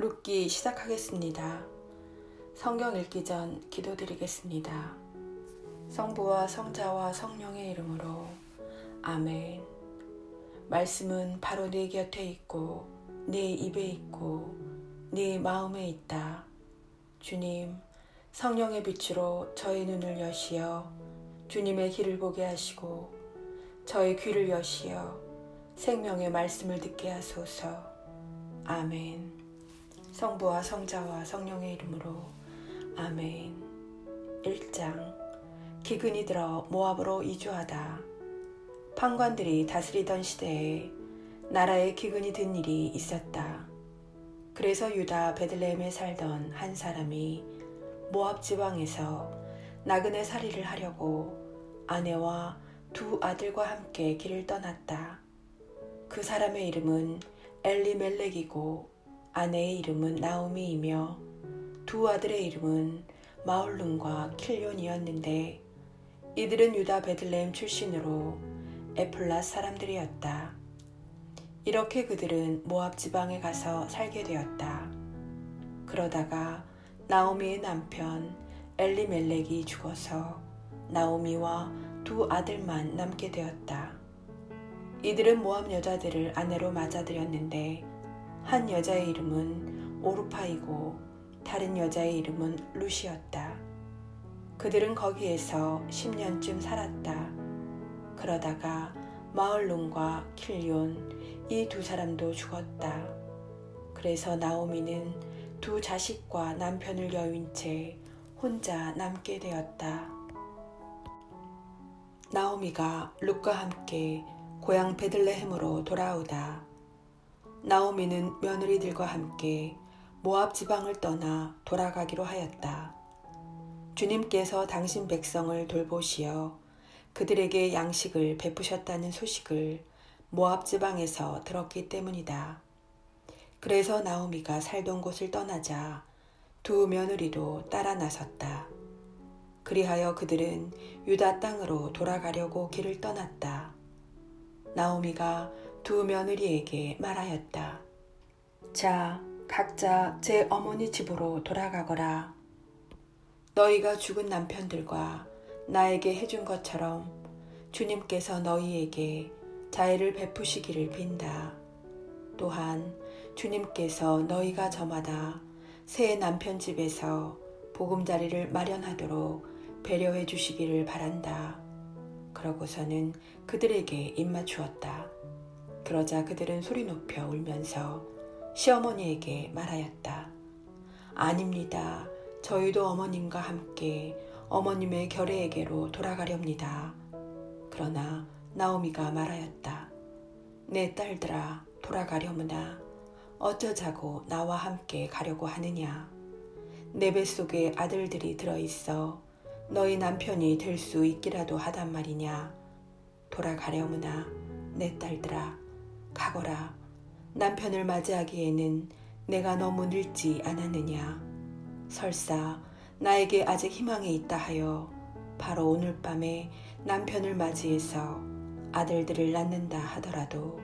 룻기 시작하겠습니다. 성경 읽기 전 기도드리겠습니다. 성부와 성자와 성령의 이름으로 아멘. 말씀은 바로 내 곁에 있고 내 입에 있고 네 마음에 있다. 주님, 성령의 빛으로 저의 눈을 여시어 주님의 길을 보게 하시고 저의 귀를 여시어 생명의 말씀을 듣게 하소서. 아멘. 성부와 성자와 성령의 이름으로 아멘. 1장 기근이 들어 모압으로 이주하다. 판관들이 다스리던 시대에 나라에 기근이 든 일이 있었다. 그래서 유다 베들레헴에 살던 한 사람이 모압 지방에서 나그네 살이를 하려고 아내와 두 아들과 함께 길을 떠났다. 그 사람의 이름은 엘리멜렉이고 아내의 이름은 나오미이며 두 아들의 이름은 마울룬과 킬론이었는데 이들은 유다 베들레헴 출신으로 에플라 사람들이었다. 이렇게 그들은 모압 지방에 가서 살게 되었다. 그러다가 나오미의 남편 엘리멜렉이 죽어서 나오미와 두 아들만 남게 되었다. 이들은 모압 여자들을 아내로 맞아들였는데 한 여자의 이름은 오르파이고 다른 여자의 이름은 루시였다. 그들은 거기에서 10년쯤 살았다. 그러다가 마을론과 킬yon 이두 사람도 죽었다. 그래서 나오미는 두 자식과 남편을 여윈 채 혼자 남게 되었다. 나오미가 룩과 함께 고향 베들레헴으로 돌아오다. 나오미는 며느리들과 함께 모압 지방을 떠나 돌아가기로 하였다. 주님께서 당신 백성을 돌보시어 그들에게 양식을 베푸셨다는 소식을 모압 지방에서 들었기 때문이다. 그래서 나오미가 살던 곳을 떠나자 두 며느리도 따라 나섰다. 그리하여 그들은 유다 땅으로 돌아가려고 길을 떠났다. 나오미가 두 며느리에게 말하였다. 자, 각자 제 어머니 집으로 돌아가거라. 너희가 죽은 남편들과 나에게 해준 것처럼 주님께서 너희에게 자애를 베푸시기를 빈다. 또한 주님께서 너희가 저마다 새 남편 집에서 보금자리를 마련하도록 배려해 주시기를 바란다. 그러고서는 그들에게 입맞추었다. 그러자 그들은 소리 높여 울면서 시어머니에게 말하였다. 아닙니다. 저희도 어머님과 함께 어머님의 결례에게로 돌아가렵니다. 그러나 나오미가 말하였다. 내 딸들아 돌아가려무나 어쩌자고 나와 함께 가려고 하느냐. 내 뱃속에 아들들이 들어있어 너희 남편이 될 수 있기라도 하단 말이냐. 돌아가려무나 내 딸들아 가거라. 남편을 맞이하기에는 내가 너무 늙지 않았느냐. 설사 나에게 아직 희망이 있다 하여 바로 오늘 밤에 남편을 맞이해서 아들들을 낳는다 하더라도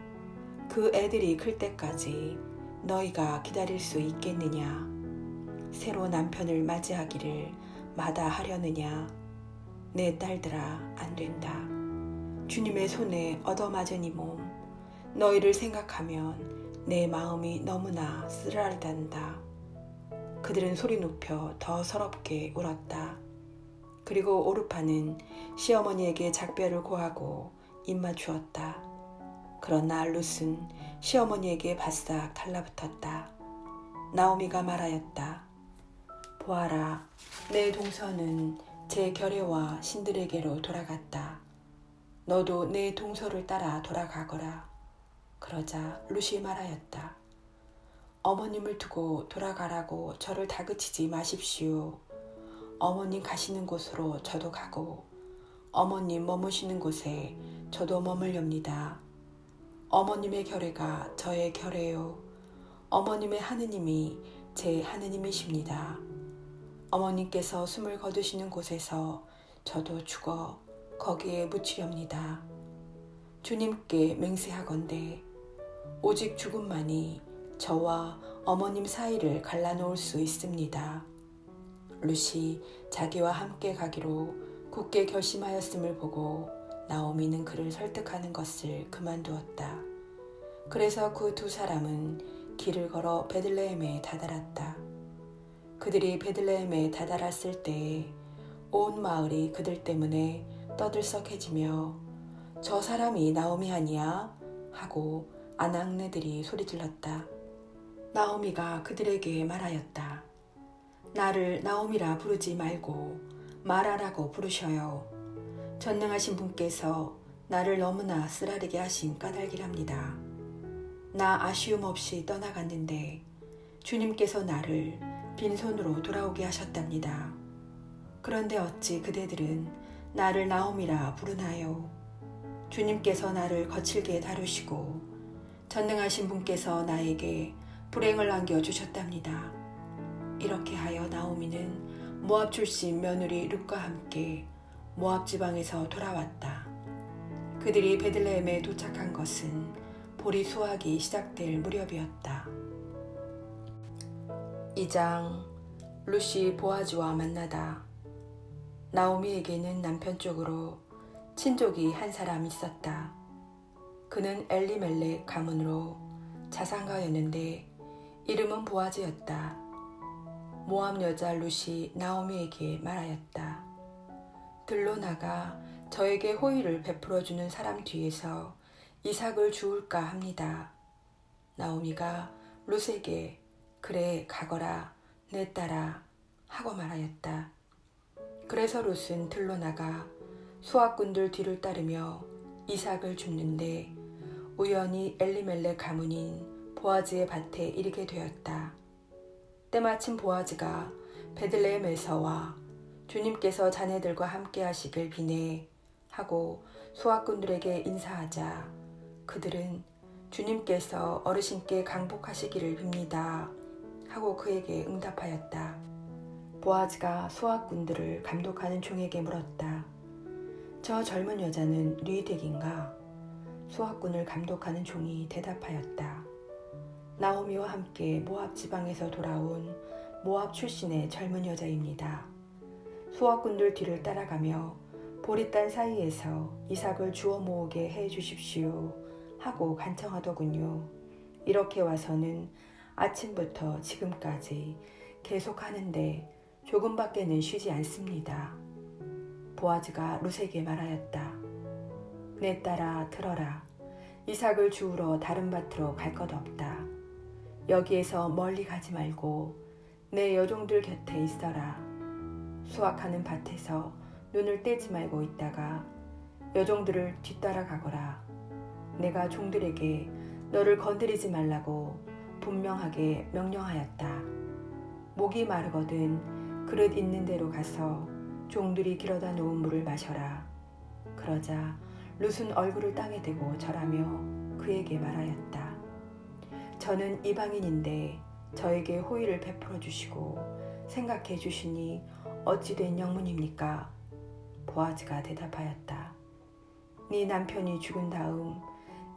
그 애들이 클 때까지 너희가 기다릴 수 있겠느냐? 새로 남편을 맞이하기를 마다하려느냐? 내 딸들아, 안 된다. 주님의 손에 얻어맞은 이 몸, 너희를 생각하면 내 마음이 너무나 쓰라리단다. 그들은 소리 높여 더 서럽게 울었다. 그리고 오르파는 시어머니에게 작별을 고하고 입맞추었다. 그러나 룻은 시어머니에게 바싹 달라붙었다. 나오미가 말하였다. 보아라, 내 동서는 제 결애와 신들에게로 돌아갔다. 너도 내 동서를 따라 돌아가거라. 그러자 룻이 말하였다. 어머님을 두고 돌아가라고 저를 다그치지 마십시오. 어머님 가시는 곳으로 저도 가고 어머님 머무시는 곳에 저도 머물렵니다. 어머님의 결례가 저의 결례요. 어머님의 하느님이 제 하느님이십니다. 어머님께서 숨을 거두시는 곳에서 저도 죽어 거기에 묻히렵니다. 주님께 맹세하건대 오직 죽음만이 저와 어머님 사이를 갈라놓을 수 있습니다. 루시 자기와 함께 가기로 굳게 결심하였음을 보고 나오미는 그를 설득하는 것을 그만두었다. 그래서 그 두 사람은 길을 걸어 베들레헴에 다다랐다. 그들이 베들레헴에 다다랐을 때에 온 마을이 그들 때문에 떠들썩해지며 저 사람이 나오미 아니야? 하고 아낙네들이 소리질렀다. 나오미가 그들에게 말하였다. 나를 나오미라 부르지 말고 마라라고 부르셔요. 전능하신 분께서 나를 너무나 쓰라리게 하신 까닭이랍니다. 나 아쉬움 없이 떠나갔는데 주님께서 나를 빈손으로 돌아오게 하셨답니다. 그런데 어찌 그대들은 나를 나오미라 부르나요? 주님께서 나를 거칠게 다루시고 전능하신 분께서 나에게 불행을 안겨주셨답니다. 이렇게 하여 나오미는 모압 출신 며느리 룻과 함께 모압 지방에서 돌아왔다. 그들이 베들레헴에 도착한 것은 보리 수확이 시작될 무렵이었다. 2장 루시 보아즈와 만나다 나오미에게는 남편 쪽으로 친족이 한 사람 있었다. 그는 엘리멜렉 가문으로 자상가였는데 이름은 보아즈였다. 모함 여자 루시 나오미에게 말하였다. 들로 나가 저에게 호의를 베풀어 주는 사람 뒤에서 이삭을 주울까 합니다. 나오미가 룻에게 그래 가거라 내 딸아 하고 말하였다. 그래서 룻은 들로 나가 수학꾼들 뒤를 따르며 이삭을 줍는데 우연히 엘리멜렉 가문인 보아즈의 밭에 이르게 되었다. 때마침 보아즈가 베들레헴에서와 주님께서 자네들과 함께 하시길 비네 하고 수학꾼들에게 인사하자 그들은 주님께서 어르신께 강복하시기를 빕니다 하고 그에게 응답하였다. 보아즈가 수학꾼들을 감독하는 종에게 물었다. 저 젊은 여자는 류이덱인가? 수학꾼을 감독하는 종이 대답하였다. 나오미와 함께 모압 지방에서 돌아온 모압 출신의 젊은 여자입니다. 수학꾼들 뒤를 따라가며 보리단 사이에서 이삭을 주워 모으게 해 주십시오 하고 간청하더군요. 이렇게 와서는 아침부터 지금까지 계속 하는데 조금밖에는 쉬지 않습니다. 보아즈가 루세게 말하였다. 내 딸아 들어라. 이삭을 주우러 다른 밭으로 갈 것 없다. 여기에서 멀리 가지 말고 내 여종들 곁에 있어라. 수확하는 밭에서 눈을 떼지 말고 있다가 여종들을 뒤따라 가거라. 내가 종들에게 너를 건드리지 말라고 분명하게 명령하였다. 목이 마르거든 그릇 있는 대로 가서 종들이 길어다 놓은 물을 마셔라. 그러자 룻은 얼굴을 땅에 대고 절하며 그에게 말하였다. 저는 이방인인데 저에게 호의를 베풀어 주시고 생각해 주시니 어찌된 영문입니까? 보아즈가 대답하였다. 네 남편이 죽은 다음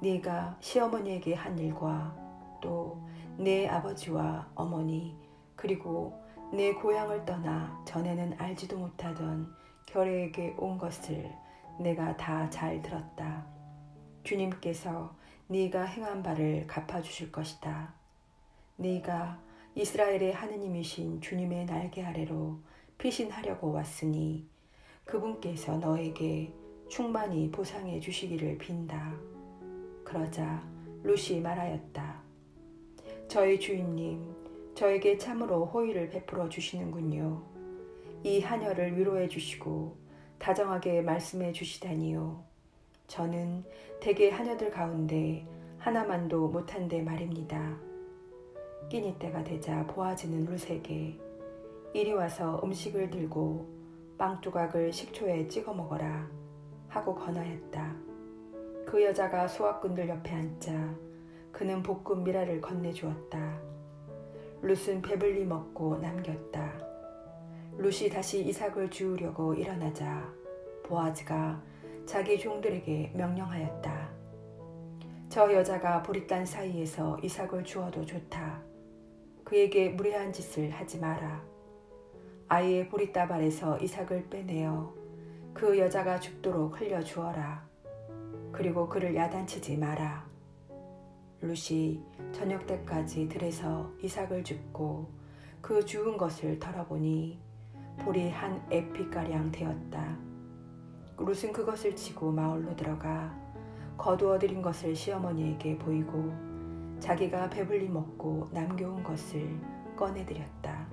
네가 시어머니에게 한 일과 또 내 아버지와 어머니 그리고 내 고향을 떠나 전에는 알지도 못하던 결애에게 온 것을 내가 다 잘 들었다. 주님께서 네가 행한 바를 갚아 주실 것이다. 네가 이스라엘의 하느님이신 주님의 날개 아래로 피신하려고 왔으니 그분께서 너에게 충만히 보상해 주시기를 빈다. 그러자 루시 말하였다. 저희 주인님, 저에게 참으로 호의를 베풀어 주시는군요. 이 하녀를 위로해 주시고 다정하게 말씀해 주시다니요. 저는 대개 하녀들 가운데 하나만도 못한데 말입니다. 끼니 때가 되자 보아지는 룻에게 이리 와서 음식을 들고 빵 조각을 식초에 찍어 먹어라 하고 권하였다. 그 여자가 수학꾼들 옆에 앉자 그는 볶은 미라를 건네주었다. 룻은 배불리 먹고 남겼다. 룻이 다시 이삭을 주우려고 일어나자 보아즈가 자기 종들에게 명령하였다. 저 여자가 보리단 사이에서 이삭을 주어도 좋다. 그에게 무례한 짓을 하지 마라. 아이의 보리다발에서 이삭을 빼내어 그 여자가 죽도록 흘려 주어라. 그리고 그를 야단치지 마라. 룻이 저녁 때까지 들에서 이삭을 줍고 그 죽은 것을 털어보니 볼이 한 에피가량 되었다. 룻은 그것을 치고 마을로 들어가 거두어 들인 것을 시어머니에게 보이고 자기가 배불리 먹고 남겨온 것을 꺼내드렸다.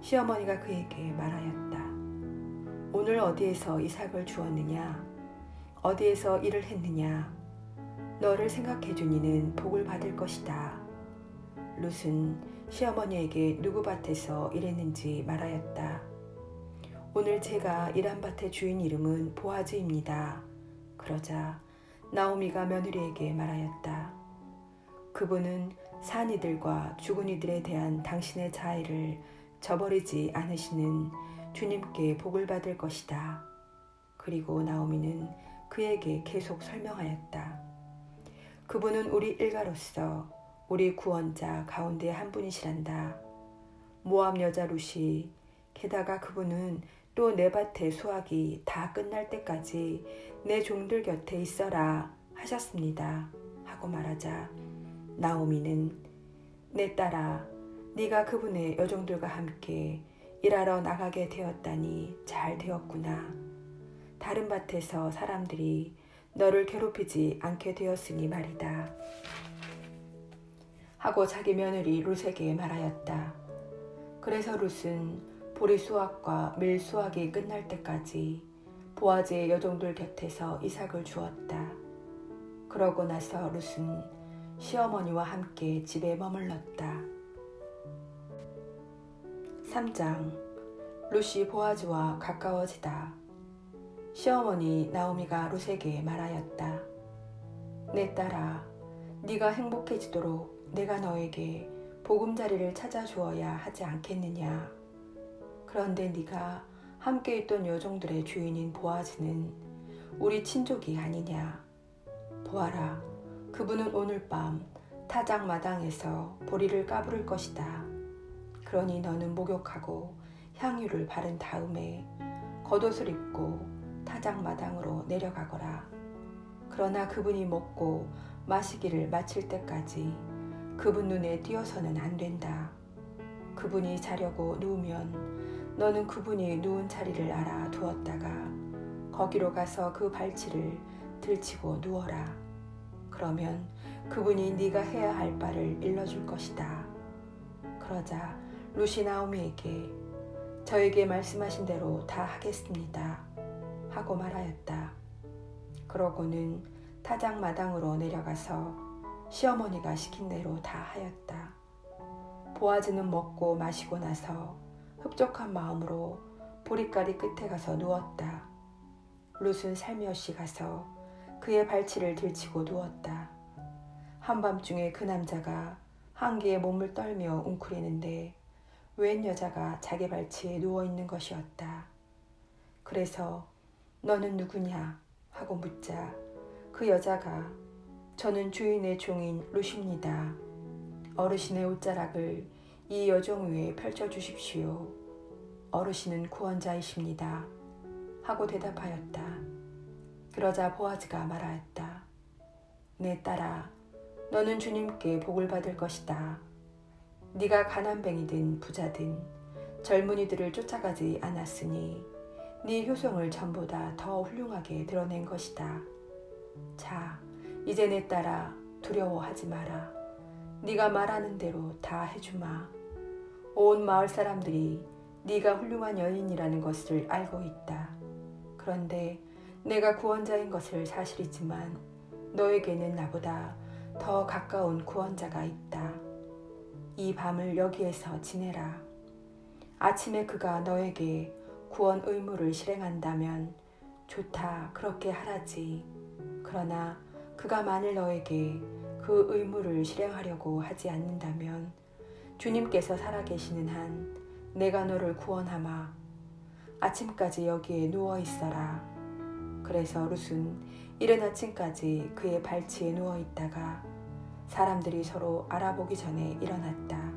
시어머니가 그에게 말하였다. 오늘 어디에서 이삭을 주었느냐? 어디에서 일을 했느냐? 너를 생각해 주니는 복을 받을 것이다. 룻은 시어머니에게 누구 밭에서 일했는지 말하였다. 오늘 제가 일한 밭의 주인 이름은 보아즈입니다. 그러자 나오미가 며느리에게 말하였다. 그분은 산 이들과 죽은 이들에 대한 당신의 자애를 저버리지 않으시는 주님께 복을 받을 것이다. 그리고 나오미는 그에게 계속 설명하였다. 그분은 우리 일가로서 우리 구원자 가운데 한 분이시란다. 모압 여자 룻이 게다가 그분은 또 내 밭의 수확이 다 끝날 때까지 내 종들 곁에 있어라 하셨습니다. 하고 말하자 나오미는 내 딸아 네가 그분의 여종들과 함께 일하러 나가게 되었다니 잘 되었구나. 다른 밭에서 사람들이 너를 괴롭히지 않게 되었으니 말이다. 하고 자기 며느리 룻에게 말하였다. 그래서 룻은 보리 수확과 밀 수확이 끝날 때까지 보아즈의 여종들 곁에서 이삭을 주었다. 그러고 나서 룻은 시어머니와 함께 집에 머물렀다. 3장 룻이 보아즈와 가까워지다. 시어머니 나오미가 룻에게 말하였다. 내 딸아, 네가 행복해지도록 내가 너에게 보금자리를 찾아주어야 하지 않겠느냐. 그런데 네가 함께 있던 여종들의 주인인 보아즈는 우리 친족이 아니냐. 보아라, 그분은 오늘 밤 타작 마당에서 보리를 까부를 것이다. 그러니 너는 목욕하고 향유를 바른 다음에 겉옷을 입고 타작 마당으로 내려가거라. 그러나 그분이 먹고 마시기를 마칠 때까지 그분 눈에 띄어서는 안 된다. 그분이 자려고 누우면 너는 그분이 누운 자리를 알아 두었다가 거기로 가서 그 발치를 들치고 누워라. 그러면 그분이 네가 해야 할 바를 일러줄 것이다. 그러자 루시 나오미에게 저에게 말씀하신 대로 다 하겠습니다. 하고 말하였다. 그러고는 타작 마당으로 내려가서 시어머니가 시킨 대로 다 하였다. 보아즈는 먹고 마시고 나서 흡족한 마음으로 보리가리 끝에 가서 누웠다. 룻은 살며시 가서 그의 발치를 들치고 누웠다. 한밤중에 그 남자가 한기에 몸을 떨며 웅크리는데 웬 여자가 자기 발치에 누워 있는 것이었다. 그래서 너는 누구냐? 하고 묻자 그 여자가 저는 주인의 종인 루시입니다. 어르신의 옷자락을 이 여종 위에 펼쳐 주십시오. 어르신은 구원자이십니다. 하고 대답하였다. 그러자 보아즈가 말하였다. 내 딸아, 너는 주님께 복을 받을 것이다. 네가 가난뱅이든 부자든 젊은이들을 쫓아가지 않았으니 네 효성을 전보다 더 훌륭하게 드러낸 것이다. 자, 이제 내 딸아 두려워하지 마라. 네가 말하는 대로 다 해주마. 온 마을 사람들이 네가 훌륭한 여인이라는 것을 알고 있다. 그런데 내가 구원자인 것을 사실이지만 너에게는 나보다 더 가까운 구원자가 있다. 이 밤을 여기에서 지내라. 아침에 그가 너에게 구원 의무를 실행한다면 좋다 그렇게 하라지. 그러나 그가 만일 너에게 그 의무를 실행하려고 하지 않는다면 주님께서 살아계시는 한 내가 너를 구원하마. 아침까지 여기에 누워 있어라. 그래서 룻은 이른 아침까지 그의 발치에 누워 있다가 사람들이 서로 알아보기 전에 일어났다.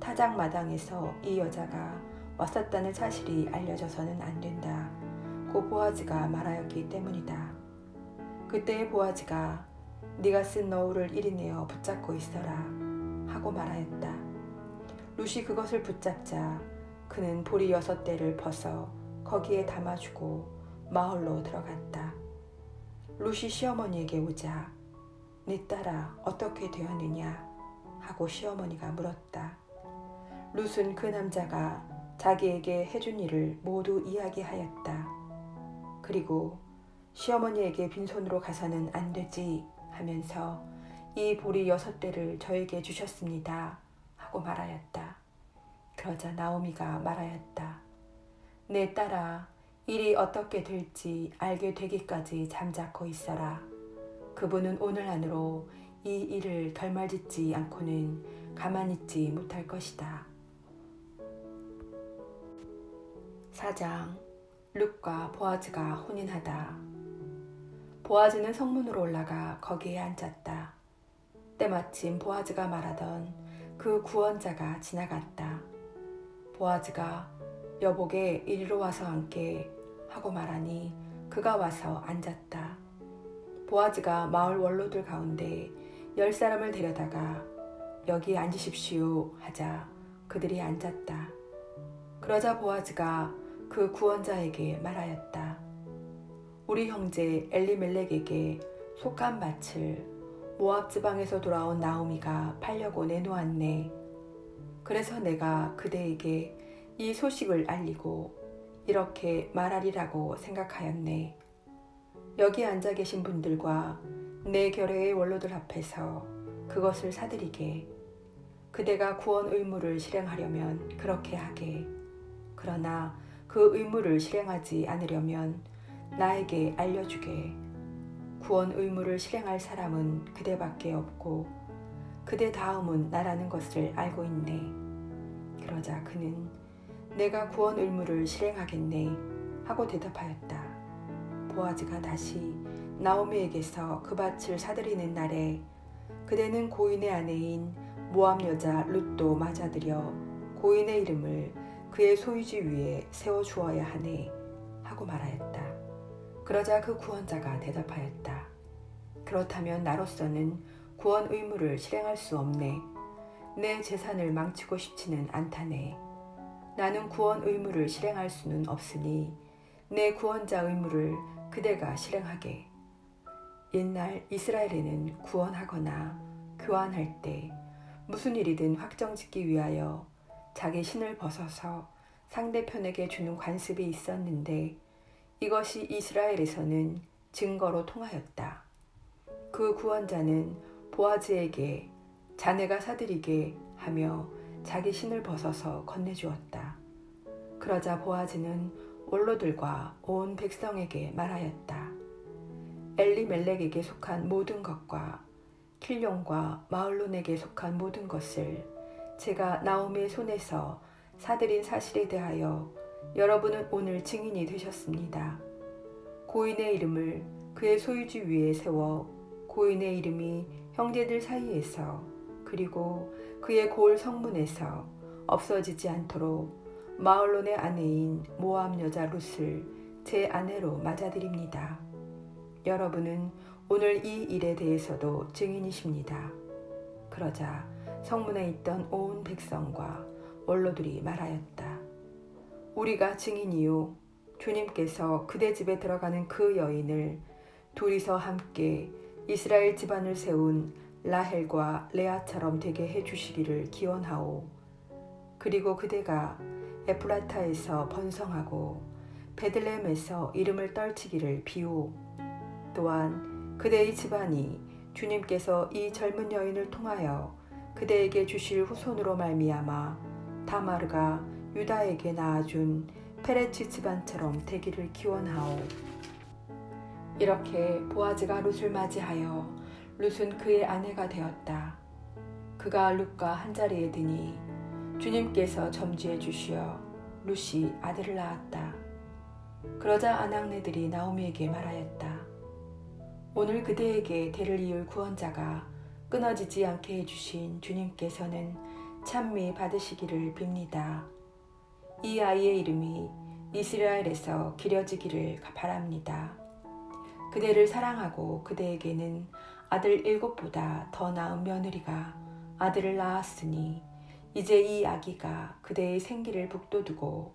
사장 마당에서 이 여자가 왔었다는 사실이 알려져서는 안 된다. 고 보아즈가 말하였기 때문이다. 그때의 보아즈가 네가 쓴 너울을 이리 내어 붙잡고 있어라 하고 말하였다. 룻이 그것을 붙잡자 그는 보리 여섯 대를 벗어 거기에 담아주고 마을로 들어갔다. 룻이 시어머니에게 오자 네 딸아 어떻게 되었느냐 하고 시어머니가 물었다. 룻은 그 남자가 자기에게 해준 일을 모두 이야기하였다. 그리고 시어머니에게 빈손으로 가서는 안 되지 하면서 이 보리 여섯 대를 저에게 주셨습니다 하고 말하였다. 그러자 나오미가 말하였다. 내 딸아 일이 어떻게 될지 알게 되기까지 잠자코 있어라. 그분은 오늘 안으로 이 일을 결말짓지 않고는 가만히 있지 못할 것이다. 사장 룩과 보아즈가 혼인하다. 보아즈는 성문으로 올라가 거기에 앉았다. 때마침 보아즈가 말하던 그 구원자가 지나갔다. 보아즈가 여보게 이리로 와서 앉게 하고 말하니 그가 와서 앉았다. 보아즈가 마을 원로들 가운데 열 사람을 데려다가 여기 앉으십시오 하자 그들이 앉았다. 그러자 보아즈가 그 구원자에게 말하였다. 우리 형제 엘리멜렉에게 속한 밭을 모압 지방에서 돌아온 나오미가 팔려고 내놓았네. 그래서 내가 그대에게 이 소식을 알리고 이렇게 말하리라고 생각하였네. 여기 앉아 계신 분들과 내 결례의 원로들 앞에서 그것을 사드리게. 그대가 구원 의무를 실행하려면 그렇게 하게. 그러나 그 의무를 실행하지 않으려면 나에게 알려주게. 구원 의무를 실행할 사람은 그대밖에 없고 그대 다음은 나라는 것을 알고 있네. 그러자 그는 내가 구원 의무를 실행하겠네 하고 대답하였다. 보아즈가 다시 나오미에게서 그 밭을 사들이는 날에 그대는 고인의 아내인 모함 여자 룻도 맞아들여 고인의 이름을 그의 소유지 위에 세워 주어야 하네 하고 말하였다. 그러자 그 구원자가 대답하였다. 그렇다면 나로서는 구원 의무를 실행할 수 없네. 내 재산을 망치고 싶지는 않다네. 나는 구원 의무를 실행할 수는 없으니 내 구원자 의무를 그대가 실행하게. 옛날 이스라엘에는 구원하거나 교환할 때 무슨 일이든 확정짓기 위하여 자기 신을 벗어서 상대편에게 주는 관습이 있었는데 이것이 이스라엘에서는 증거로 통하였다. 그 구원자는 보아즈에게 자네가 사드리게 하며 자기 신을 벗어서 건네주었다. 그러자 보아즈는 원로들과 온 백성에게 말하였다. 엘리멜렉에게 속한 모든 것과 킬용과 마을론에게 속한 모든 것을 제가 나오미의 손에서 사들인 사실에 대하여 여러분은 오늘 증인이 되셨습니다. 고인의 이름을 그의 소유지 위에 세워 고인의 이름이 형제들 사이에서 그리고 그의 고을 성문에서 없어지지 않도록 마을론의 아내인 모함 여자 룻을 제 아내로 맞아드립니다. 여러분은 오늘 이 일에 대해서도 증인이십니다. 그러자 성문에 있던 온 백성과 원로들이 말하였다. 우리가 증인이요. 주님께서 그대 집에 들어가는 그 여인을 둘이서 함께 이스라엘 집안을 세운 라헬과 레아처럼 되게 해 주시기를 기원하오. 그리고 그대가 에프라타에서 번성하고 베들레헴에서 이름을 떨치기를 비오. 또한 그대의 집안이 주님께서 이 젊은 여인을 통하여 그대에게 주실 후손으로 말미암아 다마르가 유다에게 낳아준 페레치 집안처럼 되기를 기원하오. 이렇게 보아즈가 룻을 맞이하여 룻은 그의 아내가 되었다. 그가 룻과 한자리에 드니 주님께서 점지해 주시어 룻이 아들을 낳았다. 그러자 아낙네들이 나오미에게 말하였다. 오늘 그대에게 대를 이을 구원자가 끊어지지 않게 해주신 주님께서는 찬미 받으시기를 빕니다. 이 아이의 이름이 이스라엘에서 기려지기를 바랍니다. 그대를 사랑하고 그대에게는 아들 일곱보다 더 나은 며느리가 아들을 낳았으니 이제 이 아기가 그대의 생기를 북돋우고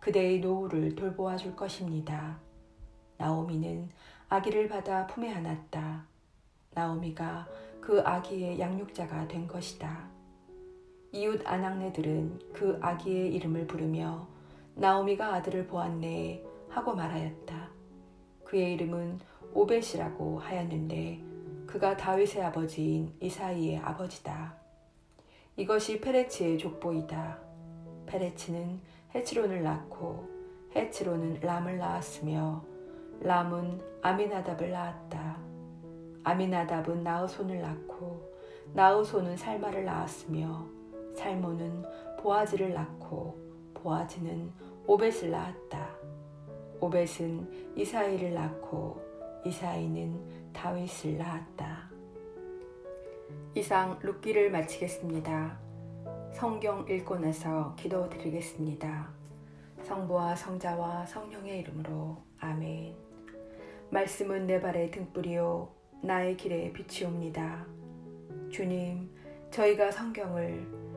그대의 노후를 돌보아 줄 것입니다. 나오미는 아기를 받아 품에 안았다. 나오미가 그 아기의 양육자가 된 것이다. 이웃 아낙네들은 그 아기의 이름을 부르며 나오미가 아들을 보았네 하고 말하였다. 그의 이름은 오벳이라고 하였는데 그가 다윗의 아버지인 이사이의 아버지다. 이것이 페레츠의 족보이다. 페레츠는 헤츠론을 낳고 헤츠론은 람을 낳았으며 람은 아미나답을 낳았다. 아미나답은 나우손을 낳고 나우손은 살마를 낳았으며 살모는 보아즈를 낳고 보아즈는 오벳을 낳았다. 오벳은 이사이를 낳고 이사이는 다윗을 낳았다. 이상 룻기를 마치겠습니다. 성경 읽고 나서 기도 드리겠습니다. 성부와 성자와 성령의 이름으로 아멘. 말씀은 내 발의 등불이요 나의 길에 빛이옵니다. 주님, 저희가 성경을